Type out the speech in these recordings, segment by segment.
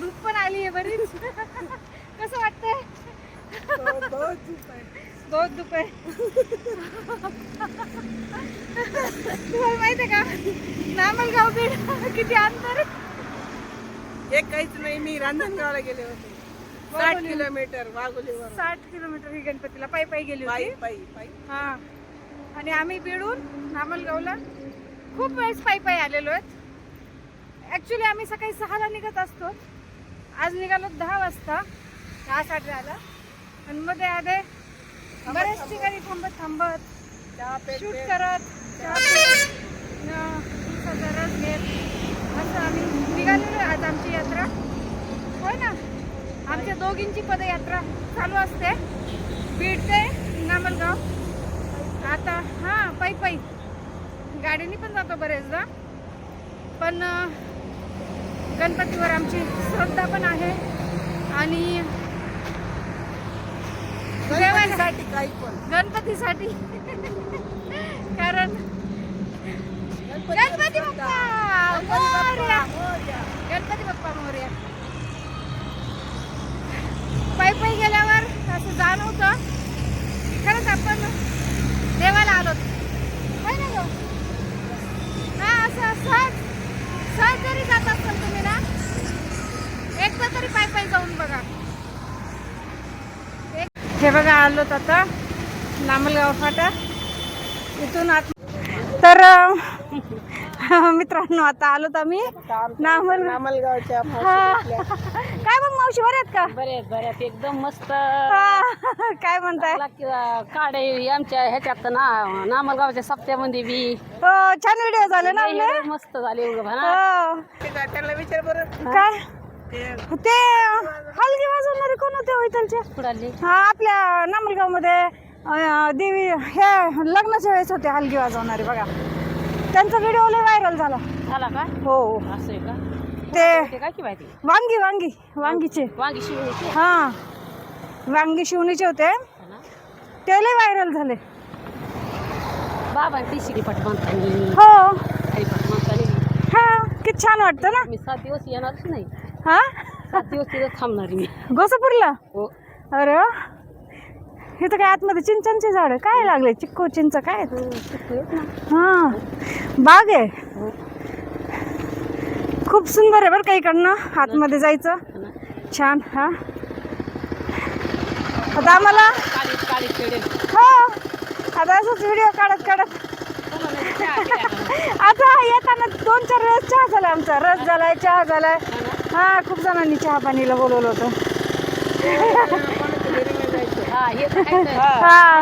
धूप पण आली आहे बरीच. कसं वाटतंय? बहुत धूप आहे. तुम्हाला माहिती आहे का? नामलगाव बीड किती अंतर? एक काहीच नाही मी रांजणगावला गेले होते. साठ वाघोली. किलोमीटर वाघोलीवर साठ किलोमीटर ही गणपतीला पायी पायी गेली पायी होती. पायी पायी हा. आणि आम्ही बीडून नामलगावला खूप वेळेस पायी पायी आलेलो आहेत. ॲक्च्युली आम्ही सकाळी सहाला निघत असतो. आज निघालो दहा वाजता. दहा साठ झाला आणि मध्ये आले बऱ्याच ठिकाणी थांबत थांबत शूट. करत रस घेत. असं आम्ही निघालेलो आज आमची यात्रा. होय ना? आमच्या दोघींची पदयात्रा चालू असते. बीड ते नामलगाव. आता हां पायी पायी गाडीने पण जातो बरेचदा. पण गणपतीवर आमची श्रद्धा पण आहे. आणि गणपतीसाठी काही पण. गणपतीसाठी. कारण गणपती बाप्पा! मोरया. गणपती बाप्पा मोरया. पायी पायी गेल्यावर असं जाणवतं. खरंच आपण देवाला आलो. ना गं? हा असं सहज एकदा तरी पायी पायी जाऊन बघा. एक- हे बघा आलोत आता नामलगाव फाटा. इथून आत तर मित्रांनो आता आलोत आम्ही नामल नामलगावच्या हा. काय मग मावशी बऱ्यात का? बरेच बरेच एकदम मस्त. हा. काय म्हणताय? काढे आमच्या ह्याच्यात ना नामलगावच्या सप्त्यामध्ये बी. हो छान व्हिडिओ झाले ना मस्त झाले हो. त्यांना विचार बरं. काय? ते हलगी वाजवणारे कोण होते हो इथलचे हा आपल्या नामलगावमध्ये देवी हे लग्नाच्या वेळेस होते हलगी वाजवणारे बघा. त्यांचा व्हिडिओ लय व्हायरल झाला. झाला का? हो. असं आहे का? ते काय माहिती वांगी वांगी वांगीचे. वांगी हा. वांगी शिवणीचे होते. ते लय व्हायरल झाले. बाबा ती शिडी हो. हा किती छान वाटतं ना? मी सात दिवस येणारच नाही. हा? सात दिवस तिथं थांबणार मी. गोसापूरला हो. अरे वा. इथं काय आतमध्ये चिंचांची झाड? काय लागले चिक्कू चिंच काय? आहेत? हा. बाग आहे. खूप सुंदर आहे बरं का इकडनं आतमध्ये जायचं. छान हा. आता आम्हाला काळी काळी खेळेल हो. आता असंच व्हिडिओ काढत काढत. आता येताना दोन चार वेळेस चहा झाला आमचा. रस झालाय चहा झालाय. हा खूप जणांनी चहा पाणीला बोलवलं होतं. हा हे. हा.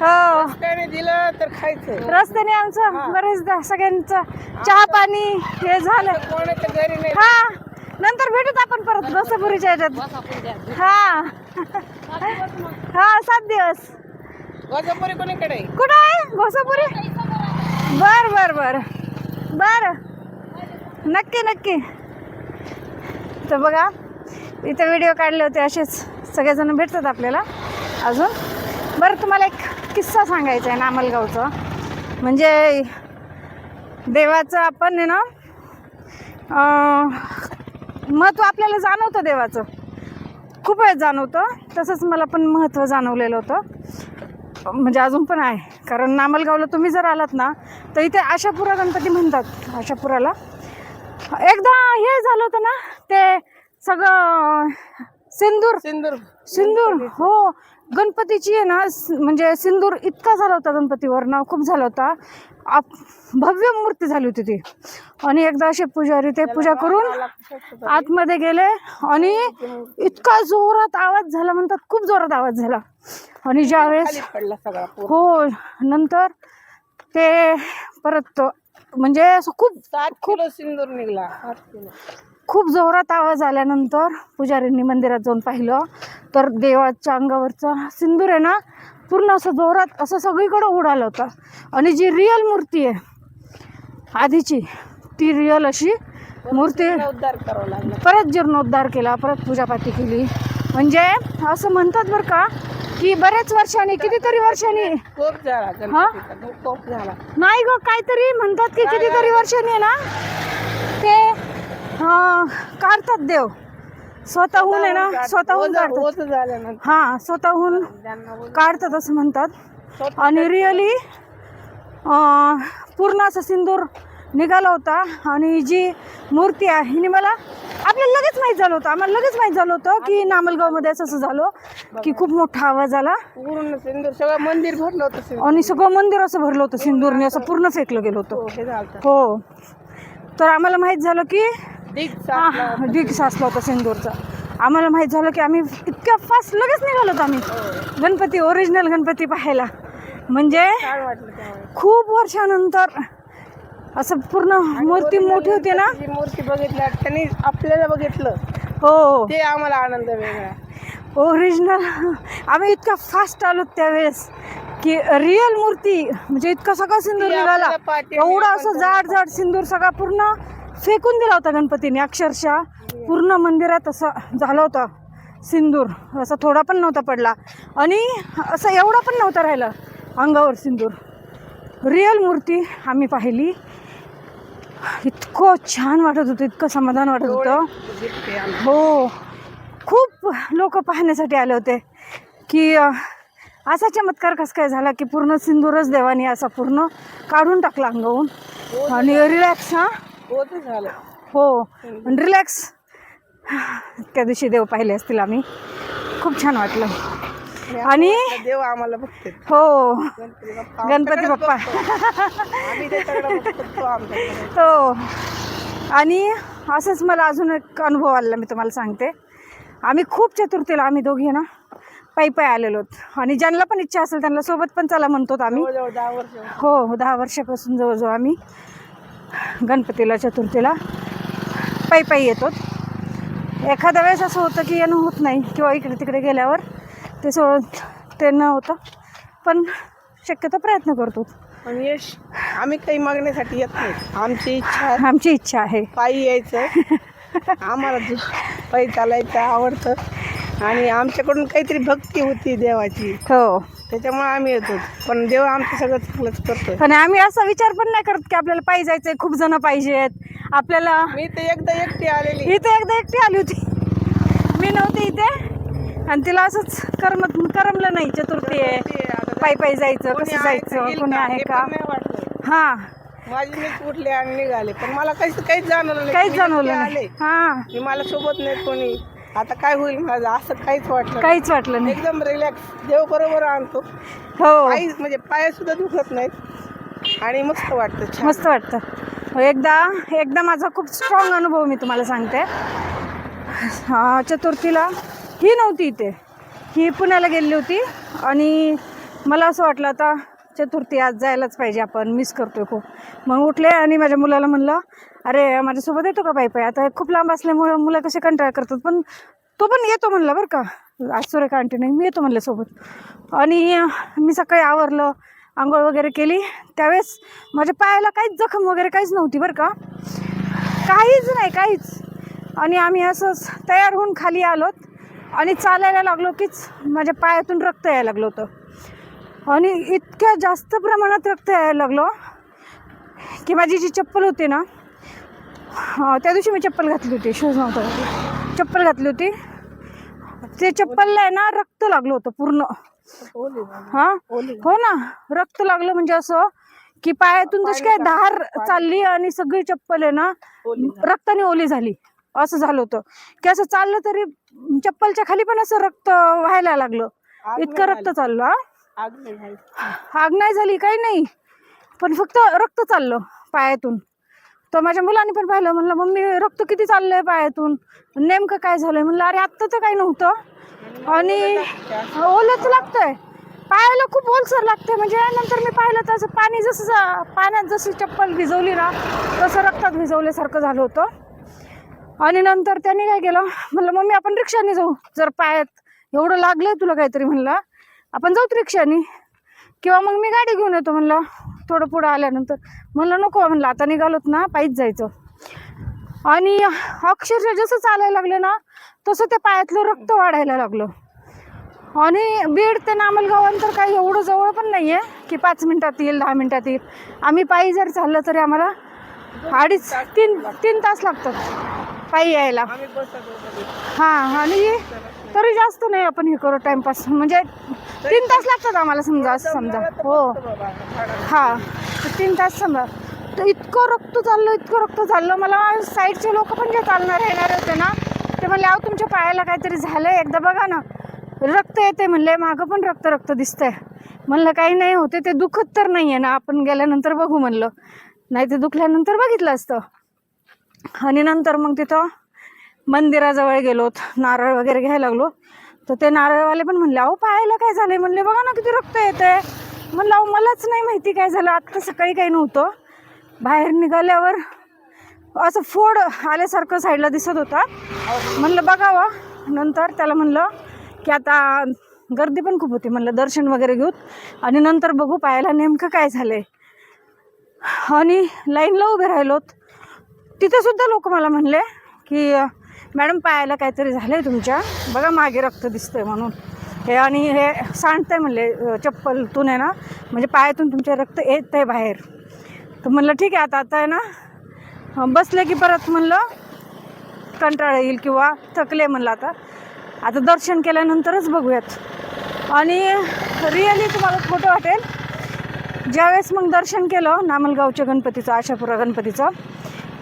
हो. दिलं तर खायचं. रस्त्याने आमचं बरेचदा सगळ्यांचं चहा पाणी हे झालं. हा. नंतर भेटूत आपण परत बसपुरीच्या ह्याच्यात. हा. हा सात दिवस. कोणीकडे? कुठं आहे? घोसापुरी बर बर बर. बर. नक्की नक्की. तर बघा इथे व्हिडिओ काढले होते असेच सगळेजण भेटतात आपल्याला अजून. बरं तुम्हाला एक किस्सा सांगायचा आहे नामलगावचा म्हणजे देवाचं आपण आहे ना महत्त्व आपल्याला जाणवतं देवाचं. खूप वेळ जाणवतं. तसंच मला पण महत्त्व जाणवलेलं होतं. म्हणजे अजून पण आहे. कारण नामलगावला तुम्ही जर आलात ना तर इथे आशापुरा गणपती म्हणतात. आशापुराला एकदा हे झालं होतं ना ते सगळं सिंदूर. सिंदूर. सिंदूर हो. गणपतीची आहे ना म्हणजे सिंदूर इतका झाला होता गणपतीवर ना खूप झाला होता. आप भव्य मूर्ती झाली होती ती. आणि एकदा असे पुजारी ते पूजा करून आतमध्ये गेले आणि इतका जोरात आवाज झाला म्हणतात खूप जोरात आवाज झाला. आणि ज्यावेळेस. हो नंतर ते परत म्हणजे असं खूप सात किलो सिंदूर निघला. खूप जोरात आवाज आल्यानंतर पुजारींनी मंदिरात जाऊन पाहिलं. तर देवाच्या अंगावरचा सिंदूर आहे ना पूर्ण असं जोरात असं सगळीकडं उडालं होतं. आणि जी रिअल मूर्ती आहे आधीची ती रिअल अशी मूर्ती उद्धार करावा लागला. परत जीर्णोद्धार केला परत पूजापाठी केली. म्हणजे असं म्हणतात बरं का की बऱ्याच वर्षांनी कितीतरी वर्षांनी नाही ग काहीतरी म्हणतात की कितीतरी वर्षांनी ना ते अं, काढतात देव. स्वतःहून आहे ना स्वतःहून काढतात. होत झाल्यानंतर. हा स्वतःहून त्यांना काढतात असं म्हणतात. आणि रिअली पूर्ण असं सिंदूर निघाला होता. आणि जी मूर्ती आहे हिने मला आपल्याला लगेच माहीत झालं होतं. आम्हाला लगेच माहीत झालं होतं की नामलगावमध्ये असं असं झालं. की खूप मोठा आवाज आला. पूर्ण सिंदूर सगळं मंदिर भरलं होतं सिंदूर. आणि सगळं मंदिर असं भरलं होतं सिंदूरने असं पूर्ण फेकलं गेलं होतं. हो, हे झालं हो. तर आम्हाला माहीत झालं की हा, ढीग साचला होता सिंदूरचा. आम्हाला माहीत झालं की आम्ही इतक्या फास्ट लगेच निघालो होतो आम्ही. गणपती ओरिजिनल गणपती पाहायला. म्हणजे खूप वर्षानंतर असं पूर्ण मूर्ती मोठी होती ना? मूर्ती बघितल्या त्यांनी आपल्याला बघितलं. हो ते आम्हाला आनंद वेगळा. ओरिजिनल आम्ही इतका फास्ट आलो त्यावेळेस की रिअल मूर्ती म्हणजे इतका सगळा सिंदूर निघाला. एवढा असं जाड जाड सिंदूर सगळा पूर्ण फेकून दिला होता गणपतीने अक्षरशः. पूर्ण मंदिरात असं झालं होतं. सिंदूर असा थोडा पण नव्हता पडला. आणि असं एवढा पण नव्हता राहिला अंगावर सिंदूर. रिअल मूर्ती आम्ही पाहिली. इतकं छान वाटत होतं इतकं समाधान वाटत होतं. आम्ही- हो. खूप लोक पाहण्यासाठी आले होते की असा चमत्कार कसं काय झाला की पूर्ण सिंदूरच देवानी असा पूर्ण काढून टाकला अंगावून आणि रिलॅक्स हा. झालं. हो रिलॅक्स त्या दिवशी देव पाहिले असतील आम्ही. खूप छान वाटलं. आणि देव आम्हाला बघते हो गणपती बाप्पा हो. आणि असंच मला अजून एक अनुभव आलेला मी तुम्हाला सांगते. आम्ही खूप चतुर्थीला आम्ही दोघे ना पायी पायी आलेलो आणि ज्यांना पण इच्छा असेल त्यांना सोबत पण चला म्हणतो आम्ही. हो दहा वर्षापासून जवळजवळ आम्ही. गणपतीला चतुर्थीला पायी पायी येतो. एखाद्या वेळेस असं होतं की येणं होत नाही किंवा इकडे तिकडे गेल्यावर ते सो ते न होतं. पण शक्यतो प्रयत्न करतो. पण यश आम्ही काही मागण्यासाठी येत नाही. आमची इच्छा आमची इच्छा आहे. पायी यायचं. आम्हाला पायी चालायचं आवडतं. आणि आमच्याकडून काहीतरी भक्ती होती देवाची. हो. त्याच्यामुळे आम्ही येतो पण देव आमचं सगळं चांगलंच करतोय. पण आम्ही असा विचार पण नाही करत की आपल्याला पायी जायचंय खूप जण पाहिजेत. आपल्याला मी तर एकदा एकटी आलेली. इथे एकदा एकटी आली होती. मी नव्हते इथे. आणि तिला असंच करमत करमलं नाही चतुर्थी आहे. पायी पायी जायचं कसं जायचं कोणी? आहे हे का? हा. माझी मीच उठले आणि निघाले. पण मला काहीच काहीच जाणवलं नाही. काहीच जाणवलं नाही. हा. मी मला सोबत नाही कोणी. आता काय होईल माझं? असं काहीच वाटलं नाही. काहीच वाटलं नाही. एकदम रिलॅक्स देव बरोबर आणतो. हो. काहीच म्हणजे पाय सुद्धा दुखत नाहीत. आणि मस्त वाटतं छान. मस्त वाटतं. हो, एकदा एकदा माझा खूप स्ट्रॉंग अनुभव मी तुम्हाला सांगते. हा, चतुर्थीला ही नव्हती इथे. ही पुण्याला गेलेली होती. आणि मला असं वाटलं आता चतुर्थी आज जायलाच पाहिजे आपण. मिस करतोय खूप. मग उठले आणि माझ्या मुलाला म्हणलं अरे माझ्यासोबत येतो का पायी पायी आता खूप लांब असल्यामुळं मुलं कसे कंटाळ करतात पण तो पण येतो म्हणला बरं का. आज सुरेखा आंटी नाही मी येतो म्हणलं सोबत. आणि मी सकाळी आवरलं आंघोळ वगैरे केली. त्यावेळेस माझ्या पायाला काहीच जखम वगैरे काहीच नव्हती बरं का. काहीच नाही काहीच. आणि आम्ही असंच तयार होऊन खाली आलोत. आणि चालायला लागलो कीच माझ्या पायातून रक्त यायला लागलं होतं. आणि इतक्या जास्त प्रमाणात रक्त यायला लागलो की माझी जी चप्पल होती ना त्या दिवशी मी चप्पल घातली होती शूज नव्हता. चप्पल घातली होती. ते चप्पलला आहे ना रक्त लागलं होतं पूर्ण. हा. हो ना रक्त लागलं म्हणजे असं की पायातून जशी काय धार चालली आणि सगळी चप्पल आहे ना रक्ताने ओली झाली. असं झालं होतं. की असं चाललं तरी चप्पलच्या खाली पण असं रक्त व्हायला लागलं. इतकं रक्त चाललं हा. आग नाही झाली काही नाही. पण फक्त रक्त चाललं पायातून. तर माझ्या मुलाने पण पाहिलं. म्हणलं मम्मी रक्त किती चाललंय पायातून? नेमकं काय झालंय? म्हणलं अरे आत्ता तर काही नव्हतं. आणि ओलंच लागतंय. पायाला खूप ओलसर लागतंय. म्हणजे नंतर मी पाहिलं तर असं पाणी जसं जा- पाण्यात जशी चप्पल भिजवली ना तसं रक्तात भिजवल्यासारखं झालं होतं. आणि नंतर त्याने काय केलं? म्हणलं मम्मी आपण रिक्षाने जाऊ. जर पायात एवढं लागलंय तुला काहीतरी म्हणलं. आपण जाऊत रिक्षाने. किंवा मग मी गाडी घेऊन येतो म्हणलं. थोडं पुढं आल्यानंतर. म्हणलं नको म्हणलं आता निघालोत ना पायीच जायचं. आणि अक्षरशः जसं चालायला लागलं ना तसं त्या पायातलं रक्त वाढायला लागलं. आणि बीड ते नामलगाव अंतर काही एवढं जवळ पण नाही आहे की पाच मिनटात येईल दहा मिनटात येईल. आम्ही पायी जर चाललं तरी आम्हाला अडीच तीन तीन तास लागतात पायी यायला. हां आणि तरी जास्त नाही आपण हे करू टाइमपास म्हणजे तीन तास लागतात आम्हाला समजा असं समजा. हो. हा. तीन तास समजा. तर इतकं रक्त चाललं इतकं रक्त चाललं. मला साईडचे लोक पण जे चालणार येणार होते ना ते म्हणले अहो तुमच्या पायाला काहीतरी झालंय एकदा बघा ना. रक्त येते म्हणले मागं पण रक्त रक्त दिसतंय. म्हणलं काही नाही होते ते दुखत तर नाही आहे ना आपण गेल्यानंतर बघू म्हणलं. नाही ते दुखल्यानंतर बघितलं असतं. आणि नंतर मग तिथं मंदिराजवळ गेलोत नारळ वगैरे घ्यायला लागलो. तर ते नारळवाले पण म्हणले अहो पाहायला काय झालंय? म्हणले बघा ना किती रक्त येते म्हणलं अहो मलाच नाही माहिती काय झालं आत्ता सकाळी काही नव्हतं. बाहेर निघाल्यावर असं फोड आल्यासारखं साईडला दिसत होता. म्हणलं बघावा हो. नंतर त्याला म्हणलं की आता गर्दी पण खूप होती. म्हणलं दर्शन वगैरे घेऊत आणि नंतर बघू पाहायला नेमकं काय झालंय. आणि लाईनला उभे राहिलोत. तिथे सुद्धा लोक मला म्हणले की मॅडम पायाला काहीतरी झालं आहे तुमच्या. बघा मागे रक्त दिसतं आहे म्हणून. हे आणि हे सांडतंय म्हणले चप्पलतून आहे ना. म्हणजे पायातून तुमचे रक्त येत आहे बाहेर. तर म्हणलं ठीक आहे आता आता आहे ना. बसले की परत म्हणलं कंटाळा येईल किंवा थकले म्हणलं आता. आता दर्शन केल्यानंतरच बघूयात. आणि रिअली तुम्हाला खोटं वाटेल. ज्यावेळेस मग दर्शन केलं नामलगावच्या गणपतीचं आशापुरा गणपतीचं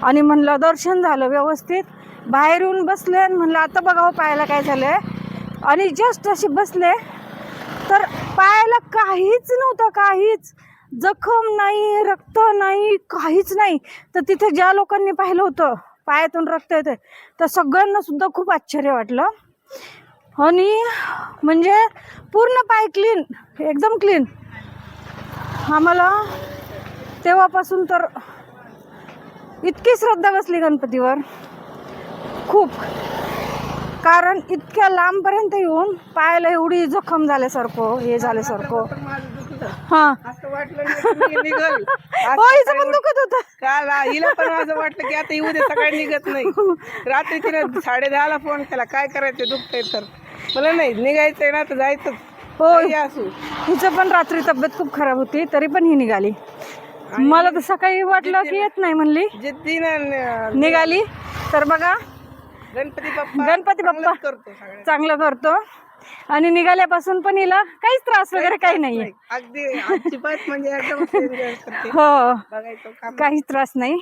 आणि म्हणलं दर्शन झालं व्यवस्थित. बाहेर येऊन बसले आणि म्हणलं आता बघावं पायाला काय झालं आहे आणि जस्ट असे बसले. तर पायाला काहीच नव्हतं काहीच. जखम नाही रक्त नाही काहीच नाही. तर तिथे ज्या लोकांनी पाहिलं होतं पायातून रक्त येते तर सगळ्यांना सुद्धा खूप आश्चर्य वाटलं. आणि म्हणजे पूर्ण पाय क्लीन एकदम क्लीन आम्हाला तेव्हापासून तर इतकी श्रद्धा बसली गणपतीवर. खूप. कारण इतक्या लांबपर्यंत येऊन पायाला एवढी जखम झाल्यासारखं हे झाल्यासारखं. माझं हां. हिचं पण दुखत होतं. काल आ- हिला पण असं वाटलं की आता येऊ दे सकाळी निघत नाही. रात्री तिने साडे दहाला फोन केला काय करायचं दुखतंय तर. मला नाही निघायचंय ना तर जायचंच. हो असू. हिचं पण रात्री तब्येत खूप खराब होती तरी पण ही निघाली. मला तर सकाळी वाटलं की येत नाही म्हणली. जिद्दीनं निघाली. तर बघा गणपती बाप्पा गणपती बाप्पा चांगलंच करतो सगळ्या चांगलं करतो. आणि निघाल्यापासून पण हिला काहीच त्रास वगैरे काही नाहीये. अगदी अजिबात म्हणजे एकदम enjoy करते. हो. बघायचं काम काहीच त्रास नाही.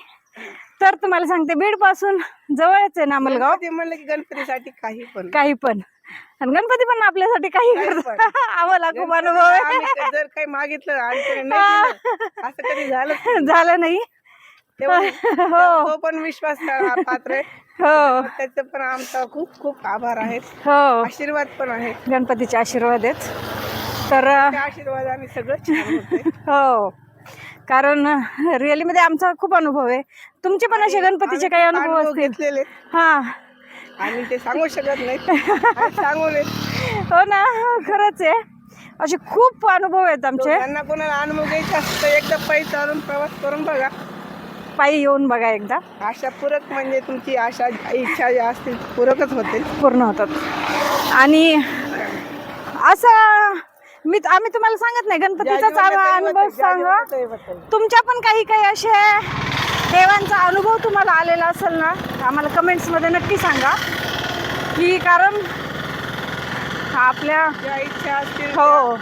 तर तुम्हाला सांगते बीडपासून जवळच आहे नामलगाव ते म्हणलं की गणपतीसाठी काही पण. काही पण. आणि गणपती पण आपल्यासाठी काही करतो. आम्हाला खूप अनुभव आहे. जर काही मागितलं आणि त्याने नाही दिलं, असं कधी झालं झालं नाही. तेव्हा हो. तो पण विश्वास पात्र आहे. हो. त्याचं पण आमचा खूप खूप आभार आहेत हो. आशीर्वाद पण आहे. गणपतीचे आशीर्वाद आहेत. तर त्या आशीर्वादाने सगळं छान होतंय. हो. कारण रिअलीमध्ये आमचा खूप अनुभव आहे. तुमचे पण असे गणपतीचे काही अनुभव अनुभव असतील? घेतलेले हां. आणि ते सांगू शकत नाही सांगू नये हो ना खरंच आहे. असे खूप अनुभव आहेत आमचे. त्यांना कोणाला अनुभव घ्यायचा असतं एकदा पायी चालून प्रवास करून बघा. पायी येऊन बघा एकदा. आशा पूरक म्हणजे तुमची आशा इच्छा ज्या असतील पूरकच होतील पूर्ण होतात. आणि असं मी आम्ही तुम्हाला सांगत नाही गणपतीचाच आम्हा अनुभव सांगा. तुमच्या पण काही काही असे देवांचा अनुभव तुम्हाला आलेला असेल ना आम्हाला कमेंट्समध्ये नक्की सांगा. की कारण आपल्या इच्छा असतील हो.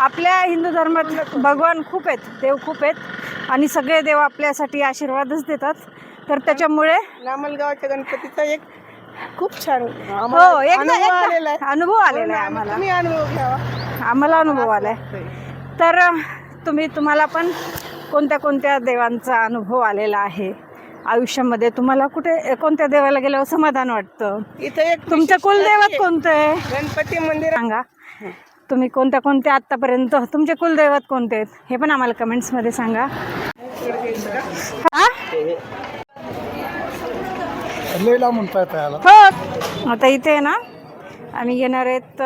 आपल्या हिंदू धर्मात भगवान खूप आहेत देव खूप आहेत. आणि सगळे देव आपल्यासाठी आशीर्वादच देतात. तर त्याच्यामुळे नामलगावच्या गणपतीचा एक खूप छान हो एकदा अनुभव आलेला आहे. अनुभव आलेला आहे आम्हाला. तुम्ही अनुभव घ्यावा आम्हाला अनुभव आलाय. तर तुम्ही तुम्हाला पण कोणत्या कोणत्या देवांचा अनुभव आलेला आहे? आयुष्यामध्ये तुम्हाला कुठे कोणत्या देवाला गेल्यावर समाधान वाटतं? इथं एक तुमचं विशेष कुलदैवत आहे. कोणतं आहे? गणपती मंदिर सांगा. तुम्ही कोणत्या कोणत्या आत्तापर्यंत तुमचे कुलदैवत कोणते आहेत? हे पण आम्हाला कमेंट्समध्ये सांगा. हा? हो. आता इथे आहे ना आम्ही घेणार आहेत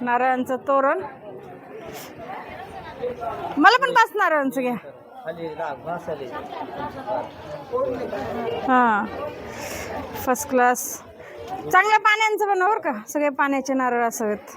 नारळांचं तोरण. मला पण पाच नारळांचं घ्या. हां. फर्स्ट क्लास चांगल्या पाण्याचं बनव बरं का. सगळे पाण्याचे नारळ असावेत.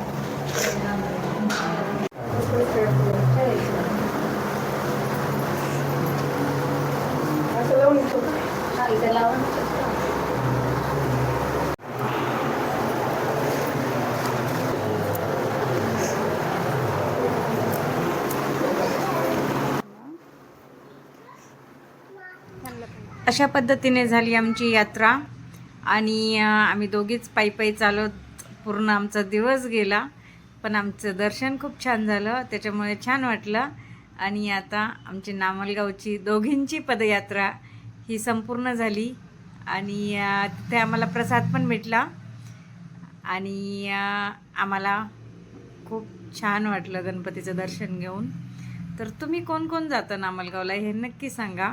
अशा पद्धतीने झाली आमची यात्रा. आणि आम्ही दोघीच पायी पायी चालत पूर्ण आमचा दिवस गेला. पण आमचं दर्शन खूप छान झालं. त्याच्यामुळे छान वाटलं. आणि आता आमची नामलगावची दोघींची पदयात्रा ही संपूर्ण झाली. आणि तिथे आम्हाला प्रसाद पण भेटला. आणि आम्हाला खूप छान वाटलं गणपतीचं दर्शन घेऊन. तर तुम्ही कोण कोण जाता नामलगावला हे नक्की सांगा.